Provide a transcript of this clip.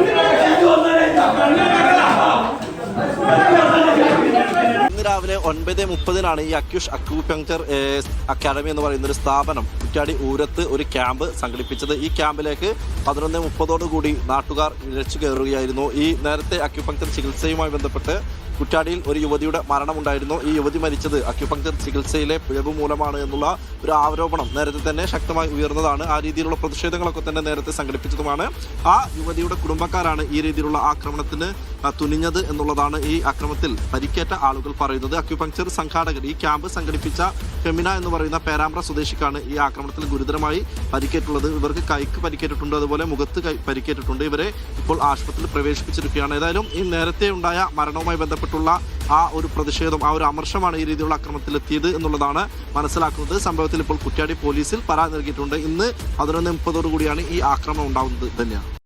ഇന്ന് രാവിലെ ഒൻപത് മുപ്പതിനാണ് ഈ അക്യൂഷ് അക്യൂപങ്ചർ അക്കാദമി എന്ന് പറയുന്ന ഒരു സ്ഥാപനം കുറ്റാടി ഊരത്ത് ഒരു ക്യാമ്പ് സംഘടിപ്പിച്ചത്. ഈ ക്യാമ്പിലേക്ക് പതിനൊന്ന് മുപ്പതോടുകൂടി നാട്ടുകാർ ഇഴച്ചു കയറുകയായിരുന്നു. ഈ നേരത്തെ അക്യുപങ്ചർ ചികിത്സയുമായി ബന്ധപ്പെട്ട് കുറ്റാടിയിൽ ഒരു യുവതിയുടെ മരണമുണ്ടായിരുന്നു. ഈ യുവതി മരിച്ചത് അക്യുപങ്ചർ ചികിത്സയിലെ പിഴവ് മൂലമാണ് എന്നുള്ള ഒരു ആരോപണം നേരത്തെ തന്നെ ശക്തമായി ഉയർന്നതാണ്. ആ രീതിയിലുള്ള പ്രതിഷേധങ്ങളൊക്കെ തന്നെ നേരത്തെ സംഘടിപ്പിച്ചതുമാണ്. ആ യുവതിയുടെ കുടുംബക്കാരാണ് ഈ രീതിയിലുള്ള ആക്രമണത്തിന് തുനിഞ്ഞത് എന്നുള്ളതാണ് ഈ അക്രമത്തിൽ പരിക്കേറ്റ ആളുകൾ പറയുന്നത്. അക്യുപങ്ചർ സംഘാടകർ ഈ ക്യാമ്പ് സംഘടിപ്പിച്ച ഫെമിന എന്ന് പറയുന്ന പേരാമ്പ്ര സ്വദേശിക്കാണ് ഈ ആക്രമണത്തിൽ ഗുരുതരമായി പരിക്കേറ്റുള്ളത്. ഇവർക്ക് കൈക്ക് പരിക്കേറ്റിട്ടുണ്ട് അതുപോലെ മുഖത്ത് പരിക്കേറ്റിട്ടുണ്ട്. ഇവരെ ഇപ്പോൾ ആശുപത്രിയിൽ പ്രവേശിപ്പിച്ചിരിക്കുകയാണ്. ഏതായാലും ഈ നേരത്തെ ഉണ്ടായ മരണവുമായി ബന്ധപ്പെട്ടുള്ള ആ ഒരു പ്രതിഷേധം ആ ഒരു അമർഷമാണ് ഈ രീതിയിലുള്ള ആക്രമണത്തിൽ എത്തിയത് എന്നുള്ളതാണ് മനസ്സിലാക്കുന്നത്. സംഭവത്തിൽ ഇപ്പോൾ കുറ്റ്യാടി പോലീസിൽ പരാതി നൽകിയിട്ടുണ്ട്. ഇന്ന് പതിനൊന്ന് മുപ്പതോടു കൂടിയാണ് ഈ ആക്രമണം ഉണ്ടാവുന്നത്. തന്നെയാണ്